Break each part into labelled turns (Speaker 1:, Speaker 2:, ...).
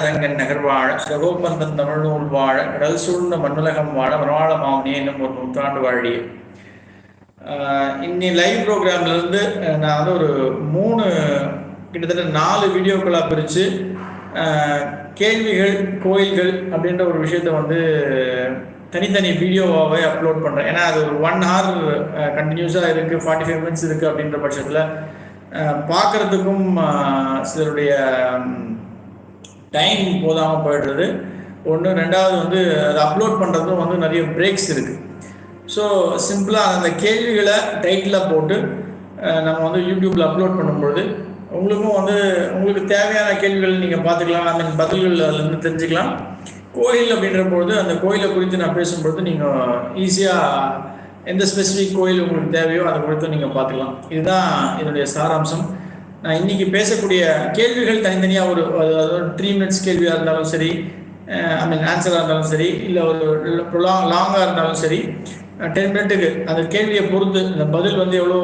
Speaker 1: அரங்கன் நகர் வாழ சகோபந்தன் தமிழ்நூல் வாழ கடல் சூழ்ந்த மண்ணுலகம் வாழ மனவாள மாமனி என்னும் ஒரு நூற்றாண்டு வாழிய. இன்னி லைவ் ப்ரோக்ராம்ல இருந்து நான் வந்து ஒரு மூணு கிட்டத்தட்ட நாலு வீடியோக்களாக பிரித்து கேள்விகள் கோயில்கள் அப்படின்ற ஒரு விஷயத்த வந்து தனித்தனி வீடியோவாகவே அப்லோட் பண்ணுறேன் ஏன்னா அது ஒரு ஒன் ஹவர் கண்டினியூஸாக இருக்குது ஃபார்ட்டி ஃபைவ் மினிட்ஸ் இருக்குது அப்படின்ற பட்சத்தில் பார்க்குறதுக்கும் சிலருடைய டைம் போதாமல் போயிடுறது. ஒன்று ரெண்டாவது வந்து அதை அப்லோட் பண்ணுறதும் வந்து நிறைய பிரேக்ஸ் இருக்குது ஸோ சிம்பிளாக அந்த கேள்விகளை டைட்டிலாக போட்டு நம்ம வந்து யூடியூப்பில் அப்லோட் பண்ணும்பொழுது உங்களுக்கும் வந்து உங்களுக்கு தேவையான கேள்விகள் நீங்கள் பார்த்துக்கலாம். அந்த பதில்கள் அதுலேருந்து தெரிஞ்சுக்கலாம். கோயில் அப்படின்ற பொழுது அந்த கோயிலை குறித்து நான் பேசும்பொழுது நீங்கள் ஈஸியாக எந்த ஸ்பெசிஃபிக் கோயில் உங்களுக்கு தேவையோ அதை குறித்து நீங்கள் பார்த்துக்கலாம். இதுதான் என்னுடைய சாராம்சம். இன்னைக்கு பேசக்கூடிய கேள்விகள் தனித்தனியாக ஒரு அதாவது ஒரு த்ரீ மினிட்ஸ் கேள்வியாக இருந்தாலும் சரி ஐ மீன் ஆன்சராக இருந்தாலும் சரி இல்லை ஒரு லாங் லாங்காக இருந்தாலும் சரி டென் மினிட்டுக்கு அந்த கேள்வியை பொறுத்து இந்த பதில் வந்து எவ்வளோ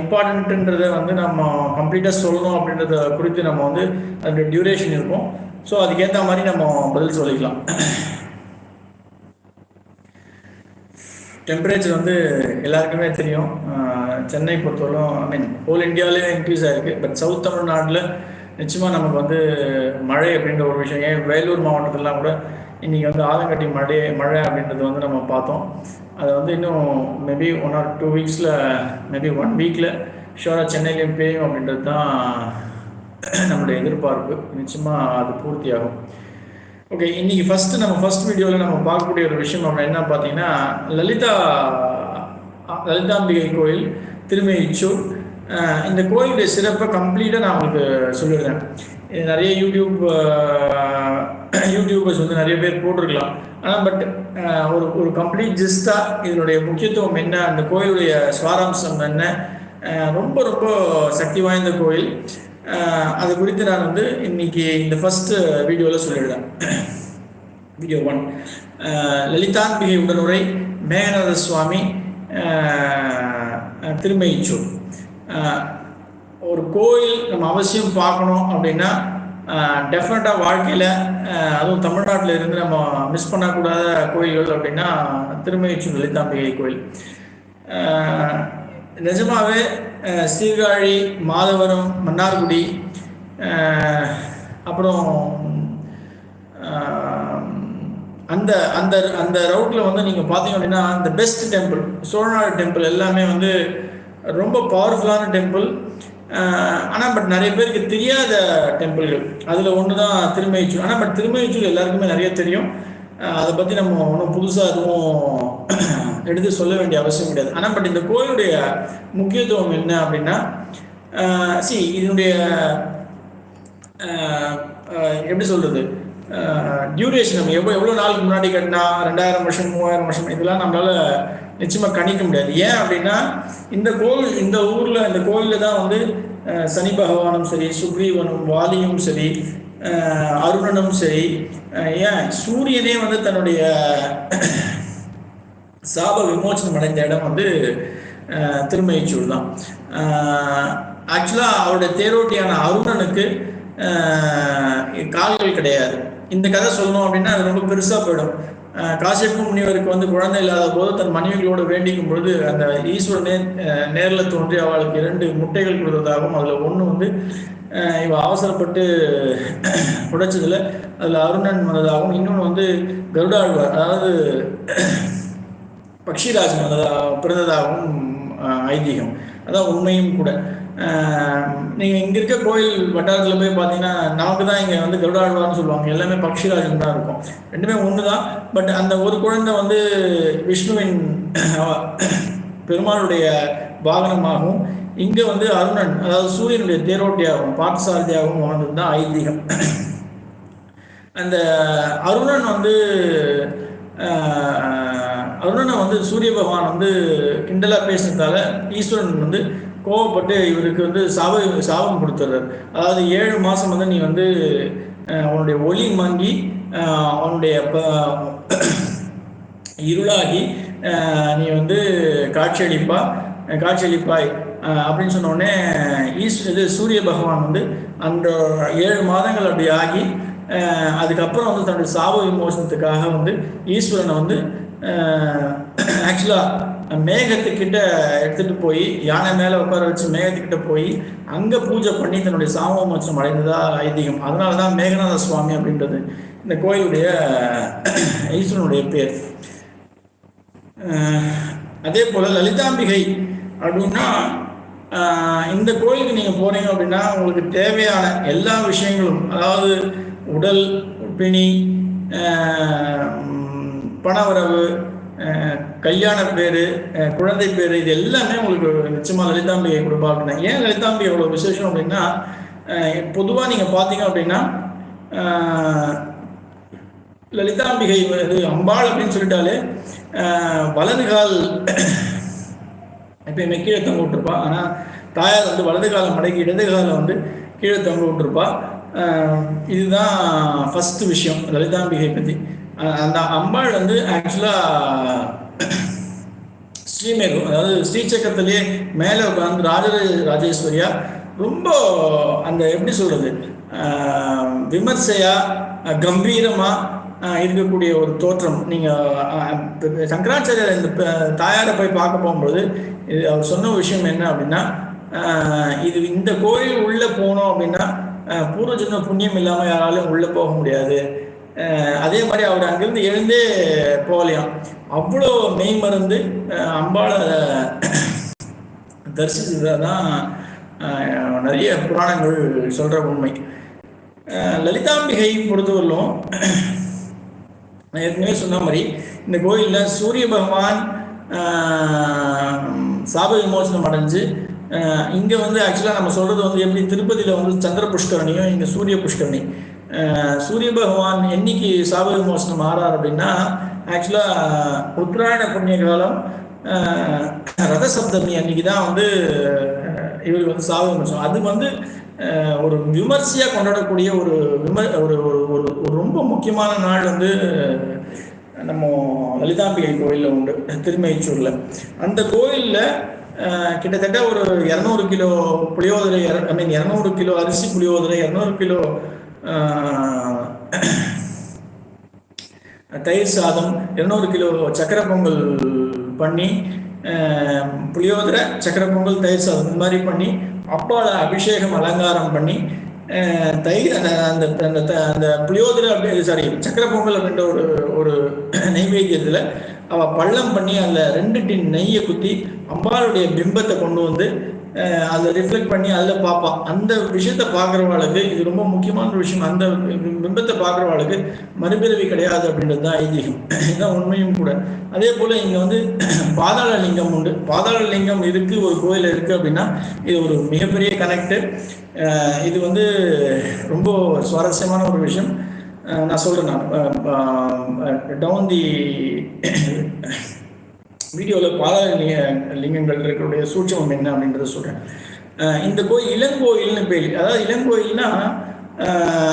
Speaker 1: இம்பார்ட்டண்ட்டுன்றதை வந்து நம்ம கம்ப்ளீட்டாக சொல்லணும் அப்படின்றத குறித்து நம்ம வந்து அதோட டியூரேஷன் இருக்கும். ஸோ அதுக்கேற்ற மாதிரி நம்ம பதில் சொல்லிக்கலாம். டெம்பரேச்சர் வந்து எல்லாருக்குமே தெரியும். சென்னை பொறுத்தவரைக்கும் ஐ மீன் ஹோல் இந்தியாவிலே இன்க்ரீஸ் ஆயிருக்கு. பட் சவுத் தமிழ்நாட்டில் நிச்சயமாக நமக்கு வந்து மழை அப்படின்ற ஒரு விஷயம். ஏன்? வேலூர் மாவட்டத்திலலாம் கூட இன்றைக்கி வந்து ஆலங்கட்டி மழை மழை அப்படின்றது வந்து நம்ம பார்த்தோம். அதை வந்து இன்னும் மேபி ஒன் ஆர் டூ வீக்ஸில் மேபி ஒன் வீக்கில் ஷோராக சென்னையிலையும் பெய்யும் அப்படின்றது தான் நம்முடைய எதிர்பார்ப்பு. நிச்சயமாக அது பூர்த்தியாகும். ஓகே இன்னைக்கு ஃபர்ஸ்ட் நம்ம ஃபர்ஸ்ட் வீடியோவில் நம்ம பார்க்கக்கூடிய ஒரு விஷயம் நம்ம என்ன பார்த்தீங்கன்னா லலிதா லலிதாம்பிகை கோயில் திருமேச்சூர் இந்த கோயிலுடைய சிறப்பை கம்ப்ளீட்டாக நான் உங்களுக்கு சொல்லிடுறேன். இது நிறைய யூடியூப் யூடியூபர்ஸ் வந்து நிறைய பேர் போட்டிருக்கலாம். ஆனால் பட் ஒரு ஒரு கம்ப்ளீட் ஜிஸ்டாக இதனுடைய முக்கியத்துவம் என்ன அந்த கோயிலுடைய சுவாரம்சம் என்ன ரொம்ப ரொம்ப சக்தி வாய்ந்த கோயில். அது குறித்து நான் வந்து இன்னைக்கு இந்த ஃபர்ஸ்ட் வீடியோவில் சொல்லிடுறேன். வீடியோ ஒன் லலிதாம்பிகை உடனுரை மேகநாத சுவாமி திருமயிச்சூர். ஒரு கோயில் நம்ம அவசியம் பார்க்கணும் அப்படின்னா டெஃபினட்டாக வாழ்க்கையில் அதுவும் தமிழ்நாட்டில் இருந்து நம்ம மிஸ் பண்ணக்கூடாத கோயில்கள் அப்படின்னா திருமயிச்சூர் லலிதாம்பிகை கோயில். நிஜமாகவே நிஜமாவே சீர்காழி மாதவரம் மன்னார்குடி அப்புறம் அந்த அந்த அந்த ரவுட்டில் வந்து நீங்கள் பார்த்தீங்க அப்படின்னா இந்த பெஸ்ட் டெம்பிள் சோழநாடு டெம்பிள் எல்லாமே வந்து ரொம்ப பவர்ஃபுல்லான டெம்பிள் ஆனால் பட் நிறைய பேருக்கு தெரியாத டெம்பிள்கள் அதில் ஒன்று தான் திருமயிச்சூர் ஆனால் பட் திருமயிச்சூர் எல்லாருக்குமே நிறைய தெரியும். அதை பற்றி நம்ம ஒன்றும் புதுசாக எதுவும் எடுத்து சொல்ல வேண்டிய அவசியம் கிடையாது. ஆனால் பட் இந்த கோயிலுடைய முக்கியத்துவம் என்ன அப்படின்னா சி இதனுடைய எப்படி சொல்றது? டியூரேஷன் நம்ம எவ்வளோ எவ்வளோ நாளுக்கு முன்னாடி கட்டினா ரெண்டாயிரம் வருஷம் மூவாயிரம் வருஷம் இதெல்லாம் நம்மளால நிச்சயமாக கணிக்க முடியாது. ஏன் அப்படின்னா இந்த கோவில் இந்த ஊரில் இந்த கோயிலில் தான் வந்து சனி பகவானும் சரி சுக்ரீவனும் வாலியும் சரி அருணனும் சரி. ஏன்? சூரியனே வந்து தன்னுடைய சாப விமோசனம் அடைந்த இடம் வந்து அஹ், திருமயிச்சூர் தான். ஆக்சுவலாக அவருடைய தேரோட்டியான அருணனுக்கு கால்கள் கிடையாது. இந்த கதை சொல்லணும் அப்படின்னா அது ரொம்ப பெருசாக போயிடும். காசியப்ப முனிவருக்கு வந்து குழந்தை இல்லாத போது தன் மனைவிகளோடு வேண்டிக்கும் பொழுது அந்த ஈஸ்வரனே நேரில் தோன்றி அவளுக்கு இரண்டு முட்டைகள் கொடுத்ததாகவும் அதில் ஒன்று வந்து இவ அவசரப்பட்டு உடைச்சதுல அதில் அருணன் வந்ததாகவும் இன்னொன்று வந்து கருடாழ்வார் அதாவது பக்ஷிராஜன் வந்ததா பிறந்ததாகவும் ஐதீகம். அதான் உண்மையும் கூட. நீங்கள் இங்கே இருக்க கோயில் வட்டாரத்தில் போய் பார்த்தீங்கன்னா நமக்கு தான் இங்கே வந்து கருடாழ்வார்னு சொல்லுவாங்க. எல்லாமே பக்ஷிராஜன் தான் இருக்கும். ரெண்டுமே ஒன்று தான் பட் அந்த ஒரு குழந்தை வந்து விஷ்ணுவின் பெருமாளுடைய வாகனமாகவும் இங்கே வந்து அருணன் அதாவது சூரியனுடைய தேரோட்டியாகவும் பார்த்தசாரதியாகவும் வாழ்ந்தது தான் ஐதீகம். அந்த அருணன் வந்து அருணனை வந்து சூரிய பகவான் வந்து கிண்டலாக பேசினதால ஈஸ்வரன் வந்து கோவப்பட்டு இவருக்கு வந்து சாவ சாபம் கொடுத்துட்றாரு அதாவது ஏழு மாதம் வந்து நீ வந்து அவனுடைய ஒளி மங்கி அவனுடைய இருளாகி நீ வந்து காட்சியளிப்பா காட்சியளிப்பாய் அப்படின்னு சொன்னோடனே ஈஸ் இது சூரிய பகவான் வந்து அந்த ஏழு மாதங்கள் அப்படி ஆகி அதுக்கப்புறம் வந்து தன்னுடைய சாப விமோசனத்துக்காக வந்து ஈஸ்வரனை வந்து ஆக்சுவலாக மேகத்துக்கிட்ட எடுத்துட்டு போய் யானை மேலே உட்கார வச்சு மேகத்துக்கிட்ட போய் அங்கே பூஜை பண்ணி தன்னுடைய சாப விமோசனம் அடைந்ததா ஐதீகம். அதனாலதான் மேகநாத சுவாமி அப்படின்றது. இந்த கோயிலுடைய ஈஸ்வரனுடைய பேர். அதே போல் லலிதாம்பிகை அப்படின்னா இந்த கோயிலுக்கு நீங்கள் போகிறீங்க அப்படின்னா உங்களுக்கு தேவையான எல்லா விஷயங்களும் அதாவது உடல் பிணி பணவரவு கல்யாண பேர் குழந்தை பேர் இது எல்லாமே உங்களுக்கு நிச்சயமாக லலிதாம்பிகை கொடுப்பா அப்படின்னா ஏன் லலிதாம்பிகை இவ்வளோ விசேஷம் அப்படின்னா பொதுவாக நீங்கள் பார்த்தீங்க அப்படின்னா லலிதாம்பிகை இது அம்பாள் அப்படின்னு சொல்லிட்டாலே வலது கால் எப்பயுமே கீழே தொங்க விட்டுருப்பா. ஆனால் தாயார் வந்து வலது காலம் மடக்கி இடது காலம் வந்து கீழே தொங்க விட்டுருப்பா. இதுதான் ஃபஸ்ட்டு விஷயம் லலிதாம்பிகை பற்றி அந்த அம்பாள் வந்து ஆக்சுவலாக ஸ்ரீமேரு அதாவது ஸ்ரீசக்கரத்திலேயே மேலே உட்காந்து ராஜராஜ ராஜேஸ்வரியா ரொம்ப அந்த எப்படி சொல்றது விமர்சையா கம்பீரமா இருக்கக்கூடிய ஒரு தோற்றம். நீங்கள் சங்கராச்சாரியர் இந்த தாயாரை போய் பார்க்க போகும்போது இது அவர் சொன்ன விஷயம் என்ன அப்படின்னா இது இந்த கோயில் உள்ளே போனோம் அப்படின்னா ஆஹ் பூர்வ புண்ணியம் இல்லாமல் யாராலும் உள்ளே போக முடியாது. அதே மாதிரி அவர் அங்கிருந்து எழுந்தே போகலையாம். அவ்வளோ மெய் மருந்து அஹ் அம்பாளை தரிசித்ததான் நிறைய புராணங்கள் சொல்கிற உண்மை. லலிதாம்பிகை பொறுத்தவரையிலும் நான் ஏற்கனவே சொன்ன மாதிரி இந்த கோயிலில் சூரிய பகவான் சாப விமோசனம் அடைஞ்சு இங்கே வந்து ஆக்சுவலாக நம்ம சொல்கிறது வந்து எப்படி திருப்பதியில் வந்து சந்திர புஷ்கரணியும் இங்கே சூரிய புஷ்கரணி. சூரிய பகவான் என்னைக்கு சாப விமோசனம் ஆறார் அப்படின்னா ஆக்சுவலாக உத்தராயண புண்ணிய காலம் ரதசப்தமி ரத அன்னைக்கு தான் வந்து இவருக்கு வந்து சாப விமோசனம். அது வந்து ஒரு விமர்சையாக கொண்டாடக்கூடிய ஒரு விமர் ஒரு ஒரு ஒரு ஒரு ரொம்ப முக்கியமான நாள் வந்து நம்ம லலிதாம்பிகை கோயிலில் உண்டு திருமயிச்சூரில் அந்த கோயிலில் கிட்டத்தட்ட ஒரு இரநூறு கிலோ புளியோதரை ஐ மீன் இரநூறு கிலோ அரிசி புளியோதரை இரநூறு கிலோ தயிர் சாதம் இருநூறு கிலோ சக்கரை பொங்கல் பண்ணி புளியோதரை சக்கரை பொங்கல் தயிர் சாதம் இந்த மாதிரி பண்ணி அப்பால அபிஷேகம் அலங்காரம் பண்ணி தயிர் அந்த அந்த அந்த த- அந்த புளியோதரை அப்படி சாரி சக்கரை பொங்கல் அப்படின்ற ஒரு ஒரு நெய்வேத்தியத்தில் அவள் பள்ளம் பண்ணி அதில் ரெண்டு டின் நெய்யை குத்தி அம்பாளுடைய பிம்பத்தை கொண்டு வந்து அதை ரிஃப்ளெக்ட் பண்ணி அதில் பார்ப்பான். அந்த விஷயத்தை பார்க்குறவாளுக்கு இது ரொம்ப முக்கியமான ஒரு விஷயம் அந்த பிம்பத்தை பார்க்குறவாளுக்கு மறுபிறவி கிடையாது அப்படின்றது தான் ஐதீகம். இதுதான் உண்மையும் கூட. அதே போல் இங்கே வந்து பாதாள லிங்கம் உண்டு. பாதாள லிங்கம் இருக்குது ஒரு கோயில் இருக்குது அப்படின்னா இது ஒரு மிகப்பெரிய கனெக்டு இது வந்து ரொம்ப சுவாரஸ்யமான ஒரு விஷயம். நான் சொல்கிறேன் நான். டவுன் தி வீடியோவில் பாதாள லிங்க லிங்கங்கள் இருக்கக்கூடிய சூட்சமம் என்ன அப்படின்றத சொல்கிறேன் இந்த கோயில் இளங்கோயில்னு பேர். அதாவது இளங்கோயில்னா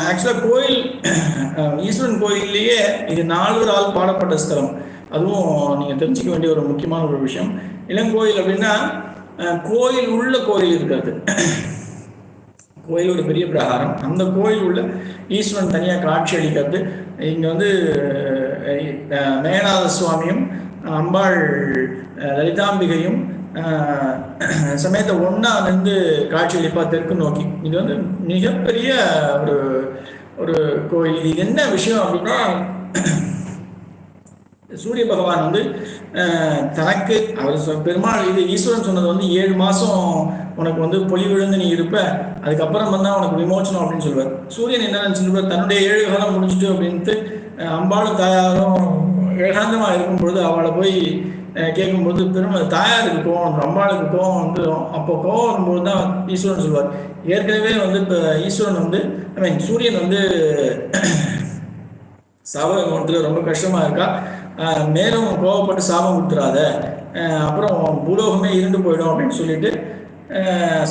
Speaker 1: ஆக்சுவலாக கோயில் ஈஸ்வரன் கோயில்லையே இது நால்வரால் பாடப்பட்ட ஸ்தலம். அதுவும் நீங்கள் தெரிஞ்சுக்க வேண்டிய ஒரு முக்கியமான ஒரு விஷயம். இளங்கோயில் அப்படின்னா கோயில் உள்ள கோயில் இருக்காது. கோயில் ஒரு பெரிய பிரகாரம். அந்த கோயில் உள்ள ஈஸ்வரன் தனியாக காட்சி அளிக்கிறது. இங்கே வந்து அஹ், மேகநாத சுவாமியும் அம்பாள் லலிதாம்பிகையும் சமயத்தை ஒன்றா நின்று காட்சியளிப்பா தெற்கு நோக்கி. இது வந்து மிகப்பெரிய ஒரு ஒரு கோயில். இது என்ன விஷயம் அப்படின்னா சூரிய பகவான் வந்து தனக்கு அவர் சொ- பெருமாள் இது ஈஸ்வரன் சொன்னது வந்து ஏழு மாதம் உனக்கு வந்து பொலி விழுந்து நீ இருப்ப அதுக்கப்புறம் வந்தால் உனக்கு விமோச்சனம் அப்படின்னு சொல்லுவார் சூரியன் என்ன நினச்சிருப்பார் தன்னுடைய ஏழு காலம் முடிஞ்சிட்டு அப்படின்ட்டு அம்பாளும் தாயாரும் ஏகாந்தமாக இருக்கும்பொழுது அவளை போய் கேட்கும்போது பெருமை தாயாருக்கு கோவம் வந்துரும், அம்பாளுக்கு கோவம் வந்து அப்போ கோவம் வரும்போது தான் ஈஸ்வரன் சொல்வார். ஏற்கனவே வந்து இப்போ ஈஸ்வரன் வந்து ஐ மீன் சூரியன் வந்து சாபகத்தில் ரொம்ப கஷ்டமாக இருக்கா? மேலும் கோவப்பட்டு சாபம் கொடுத்துறாத. அப்புறம் பூலோகமே இருந்து போயிடும் அப்படின்னு சொல்லிட்டு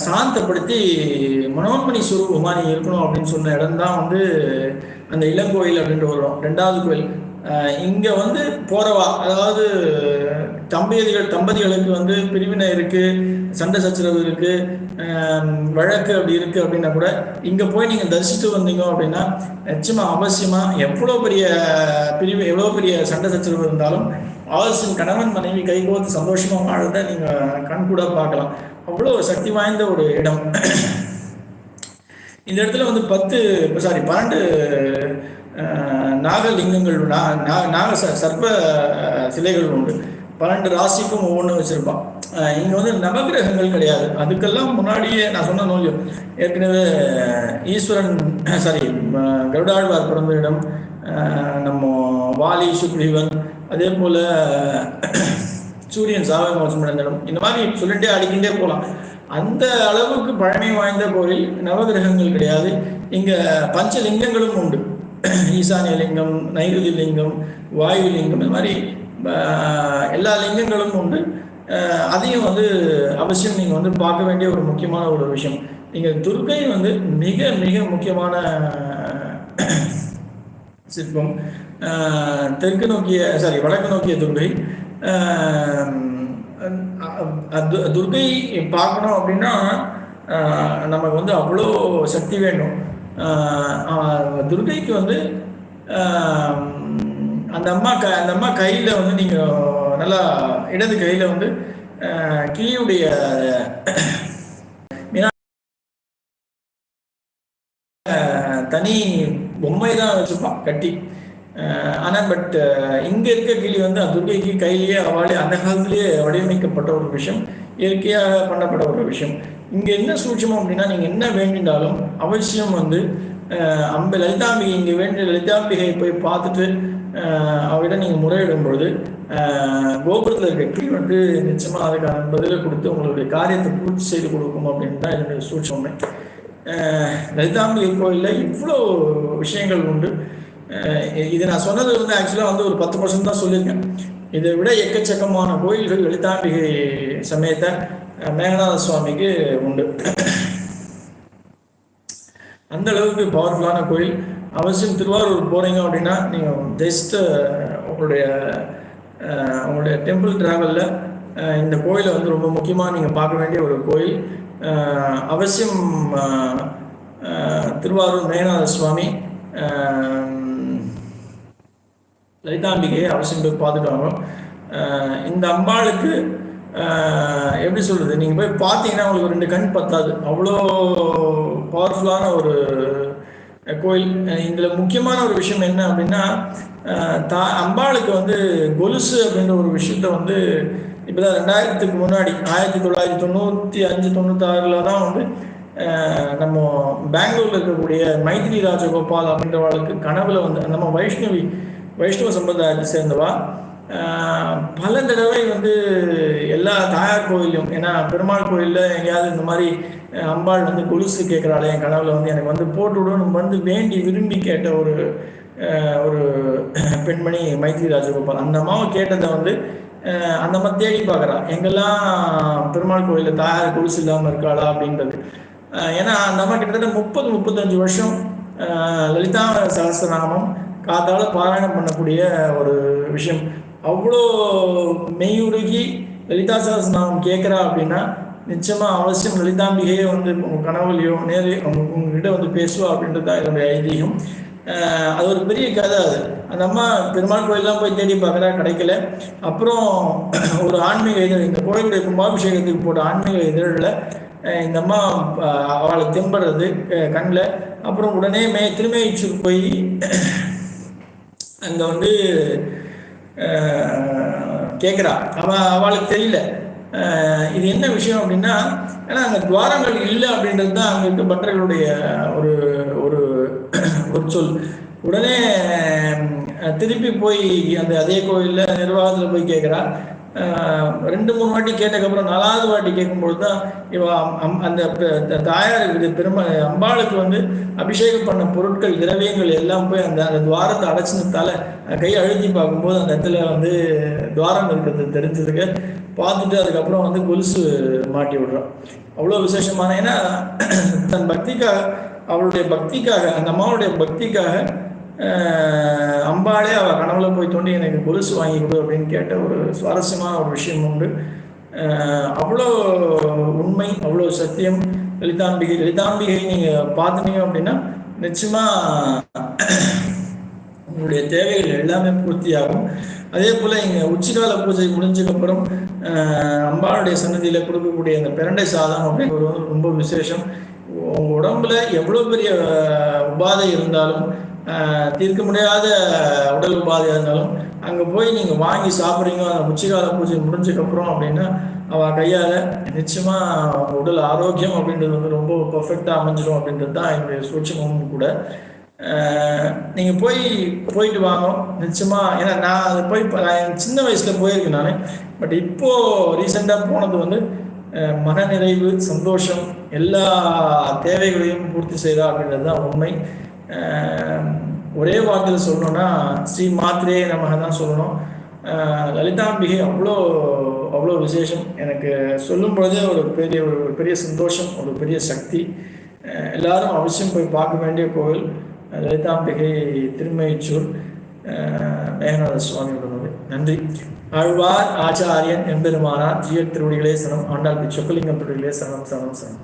Speaker 1: சாந்தப்படுத்தி மனோன்மணி சுரூபமாக நீ இருக்கணும் அப்படின்னு சொன்ன இடம் தான் வந்து அந்த இளங்கோயில் அப்படின்ற ஒரு ரெண்டாவது கோயில். இங்கே வந்து போறவா? அதாவது தம்பதிகள் தம்பதிகளுக்கு வந்து பிரிவினை இருக்குது சண்டை சச்சரவு இருக்குது வழக்கு அப்படி இருக்குது அப்படின்னா கூட இங்கே போய் நீங்கள் தரிசித்து வந்தீங்க அப்படின்னா நிச்சயமா அவசியமாக எவ்வளோ பெரிய பிரிவு எவ்வளோ பெரிய சண்டை சச்சரவு இருந்தாலும் ஆலோசன் கணவன் மனைவி கைகோத்து சந்தோஷமாக வாழ்றத நீங்கள் கண் கூட பார்க்கலாம். அவ்வளோ சக்தி வாய்ந்த ஒரு இடம். இந்த இடத்துல வந்து பத்து சாரி பன்னெண்டு நாகலிங்கங்கள் நாக சர்ப்ப சிலைகள் உண்டு. பன்னெண்டு ராசிக்கும் ஒவ்வொன்றும் வச்சுருப்பான். இங்கே வந்து நவகிரகங்கள் கிடையாது. அதுக்கெல்லாம் முன்னாடியே நான் சொன்ன நோய் ஏற்கனவே ஈஸ்வரன் சாரி கருடாழ்வார் பிறந்த இடம் நம்ம வாலி சுக்ரீவன் அதே போல் சூரியன் சாவை மோசம் அடைந்த இடம். இந்த மாதிரி சொல்லிட்டே அடிக்கிட்டே போகலாம் அந்த அளவுக்கு பழமை வாய்ந்த கோயில் நவகிரகங்கள் கிடையாது. இங்கே பஞ்சலிங்கங்களும் உண்டு. ஈசானிய லிங்கம் நைருதி லிங்கம் வாயு லிங்கம் இந்த மாதிரி எல்லா லிங்கங்களும் உண்டு. அதையும் வந்து அவசியம் நீங்கள் வந்து பார்க்க வேண்டிய ஒரு முக்கியமான ஒரு விஷயம். நீங்கள் துர்கை வந்து மிக மிக முக்கியமான சிற்பம். தெற்கு நோக்கிய சாரி வடக்கு நோக்கிய துர்கை துர்கை பார்க்கணும் அப்படின்னா நமக்கு வந்து அவ்வளோ சக்தி வேண்டும். துர்கைக்கு வந்து அந்த அம்மா க அந்த அம்மா கையில் வந்து நீங்கள் நல்லா இடது கையில் வந்து கிளியுடைய தனி பொம்மை தான் வச்சுப்பான் கட்டி. ஆனால் பட் இங்கே இருக்க கிளி வந்து துர்கைக்கு கையிலேயே அவளே அந்த காலத்திலேயே வடிவமைக்கப்பட்ட ஒரு விஷயம் இயற்கையாக பண்ணப்பட்ட ஒரு விஷயம். இங்கே என்ன சூட்சமம் அப்படின்னா நீங்கள் என்ன வேண்டினாலும் அவசியம் வந்து அம்ப லலிதாம்பிகை இங்கே வேண்டிய லலிதாம்பிகை போய் பார்த்துட்டு அவரிடம் நீங்கள் முறையிடும் பொழுது கோபுரத்தில் இருக்க கிளி வந்து நிச்சயமாக அதுக்கான பதிலை கொடுத்து உங்களுடைய காரியத்தை பூர்த்தி செய்து கொடுக்கும் அப்படின்னு தான் என்னுடைய சூட்சமே லலிதாம்பிகை கோயிலில் இவ்வளோ விஷயங்கள் உண்டு. இது நான் சொன்னது வந்து ஆக்சுவலாக வந்து ஒரு பத்து பர்சன்ட் தான் சொல்லியிருக்கேன். இதை விட எக்கச்சக்கமான கோயில்கள் லலிதாம்பிகை சமயத்தை மேகநாத சுவாமிக்கு உண்டு. அந்த அளவுக்கு பவர்ஃபுல்லான கோயில். அவசியம் திருவாரூர் போகிறீங்க அப்படின்னா நீங்கள் ஜஸ்ட்டு உங்களுடைய உங்களுடைய டெம்பிள் ட்ராவலில் இந்த கோயிலை வந்து ரொம்ப முக்கியமாக நீங்கள் பார்க்க வேண்டிய ஒரு கோயில். அவசியம் திருவாரூர் மேகநாத சுவாமி லலிதாம்பிகையை அவசியம் போய் பார்த்துட்டு வாங்க. இந்த அம்பாளுக்கு எப்படி சொல்கிறது நீங்கள் போய் பார்த்தீங்கன்னா உங்களுக்கு ரெண்டு கண் பத்தாது. அவ்வளோ பவர்ஃபுல்லான ஒரு கோயில். இதில் முக்கியமான ஒரு விஷயம் என்ன அப்படின்னா தா அம்பாளுக்கு வந்து கொலுசு அப்படின்ற ஒரு விஷயத்த வந்து இப்போ தான் ரெண்டாயிரத்துக்கு முன்னாடி ஆயிரத்தி தொள்ளாயிரத்தி தொண்ணூற்றி அஞ்சு தொண்ணூத்தாறில் தான் வந்து நம்ம பெங்களூரில் இருக்கக்கூடிய மைத்ரி ராஜகோபால் அப்படின்றவாளுக்கு கனவுல வந்து நம்ம வைஷ்ணவி வைஷ்ணவ சம்பிரதாயத்தை சேர்ந்தவா? பல தடவை வந்து எல்லா தாயார் கோயிலும் ஏன்னா பெருமாள் கோயிலில் எங்கேயாவது இந்த மாதிரி அம்பாள் வந்து கொலுசு கேட்குறாள் என் கனவுல வந்து எனக்கு வந்து போட்டு விடணும் வந்து வேண்டி விரும்பி கேட்ட ஒரு ஒரு பெண்மணி மைத்ரி ராஜகோபால் அந்த அம்மாவை கேட்டதை வந்து அந்த அம்மா தேடி பார்க்குறா. எங்கெல்லாம் பெருமாள் கோயிலில் தாயார் கொலுசு இல்லாமல் இருக்காளா அப்படின்றது. ஏன்னா அந்த அம்மா கிட்டத்தட்ட முப்பது முப்பத்தஞ்சு வருஷம் லலிதா சகசிரநாமம் காத்தால பாராயணம் பண்ணக்கூடிய ஒரு விஷயம். அவ்வளோ மெய்யுருகி லலிதா சகசிரநாமம் கேட்குறா அப்படின்னா நிச்சயமாக அவசியம் லலிதாம்பிகையே வந்து உங்கள் கனவுலையோ நேரில் உங்ககிட்ட வந்து பேசுவா அப்படின்றது தான் என்னுடைய ஐதீகம். அது ஒரு பெரிய கதை அது. அந்த அம்மா பெருமாள் கோயிலெலாம் போய் தேடி பார்க்குறா கிடைக்கல. அப்புறம் ஒரு ஆன்மீக இதழ் இந்த கோயிலுடைய கும்பாபிஷேகத்துக்கு போட்ட ஆன்மீக இதழில் இந்த அம்மா அவளை தெம்படுறது கண்ணில். அப்புறம் உடனே மே திருமேச்சூர் போய் அங்கே வந்து கேட்குறா அவள் அவளுக்கு தெரியல. இது என்ன விஷயம் அப்படின்னா ஏன்னா அங்கே துவாரங்கள் இல்லை அப்படின்றது தான் அங்கே இருக்க பட்டர்களுடைய ஒரு ஒரு ஒரு சொல். உடனே திருப்பி போய் அந்த அதே கோயிலில் நிர்வாகத்தில் போய் கேட்குறா ரெண்டு மூணு வாட்டி கேட்டதுக்கப்புறம் நாலாவது வாட்டி கேட்கும்பொழுது தான் இவ அந்த தாயார் இது அம்பாளுக்கு வந்து அபிஷேகம் பண்ண பொருட்கள் திரவியங்கள் எல்லாம் போய் அந்த அந்த துவாரத்தை அடைச்சினத்தால கை அழுத்தி பார்க்கும்போது அந்த இடத்துல வந்து துவாரம் இருக்கிறது தெரிஞ்சதுக்கு பார்த்துட்டு அதுக்கப்புறம் வந்து கொலுசு மாட்டி விடுறான் அவ்வளோ விசேஷமான ஏன்னா தன் பக்திக்காக அவளுடைய பக்திக்காக அந்த அம்மாவுடைய பக்திக்காக அம்பாளே அவள் கனவுல போய் தோண்டி எனக்கு கொலுசு வாங்கி கொடு அப்படின்னு கேட்ட ஒரு சுவாரஸ்யமான ஒரு விஷயம் உண்டு. அவ்வளோ உண்மை அவ்வளோ சத்தியம். லலிதாம்பிகை லலிதாம்பிகை நீங்கள் பார்த்துனீங்க அப்படின்னா நிச்சயமாக உங்களுடைய தேவைகள் எல்லாமே பூர்த்தியாகும். அதே போல் இங்கே உச்சிகால பூஜை முடிஞ்சதுக்கப்புறம் அம்பாளுடைய சன்னதியில் கொடுக்கக்கூடிய அந்த பிரண்டை சாதம் அப்படிங்கிறது வந்து ரொம்ப விசேஷம். உங்கள் உடம்புல எவ்வளோ பெரிய உபாதை இருந்தாலும் தீர்க்க முடியாத உடல் உபாதையாக இருந்தாலும் அங்கே போய் நீங்கள் வாங்கி சாப்பிட்றீங்க அந்த உச்சிகால பூஜை முடிஞ்சதுக்கப்புறம் அப்படின்னா அவள் கையால் நிச்சயமாக உடல் ஆரோக்கியம் அப்படின்றது வந்து ரொம்ப பர்ஃபெக்டாக அமைஞ்சிடும் அப்படின்றது தான் என்னுடைய சூட்சமும் கூட. நீங்கள் போய் போயிட்டு வாங்க. நிச்சயமாக ஏன்னா நான் அது போய் நான் சின்ன வயசில் போயிருக்கேன் நான். பட் இப்போது ரீசெண்டாக போனது வந்து மன நிறைவு சந்தோஷம் எல்லா தேவைகளையும் பூர்த்தி செய்தா அப்படின்றது தான் உண்மை. ஒரே வார்த்தையில் சொல்லணும்னா ஸ்ரீ மாத்திரே நமக தான் சொல்லணும். லலிதாம்பிகை அவ்வளோ அவ்வளோ விசேஷம். எனக்கு சொல்லும் பொழுதே ஒரு பெரிய ஒரு பெரிய சந்தோஷம் ஒரு பெரிய சக்தி. எல்லாரும் அவசியம் போய் பார்க்க வேண்டிய கோவில் லலிதாம்பிகை திருமயிச்சூர் மேகநாத சுவாமியோட நன்றி. ஆழ்வார் ஆச்சாரியன் எம்பெருமானார் ஜியர் திருவடிகளே சனம் ஆண்டாள் சொக்கலிங்கம் திருவடிகளே சனம் சனம் சனம்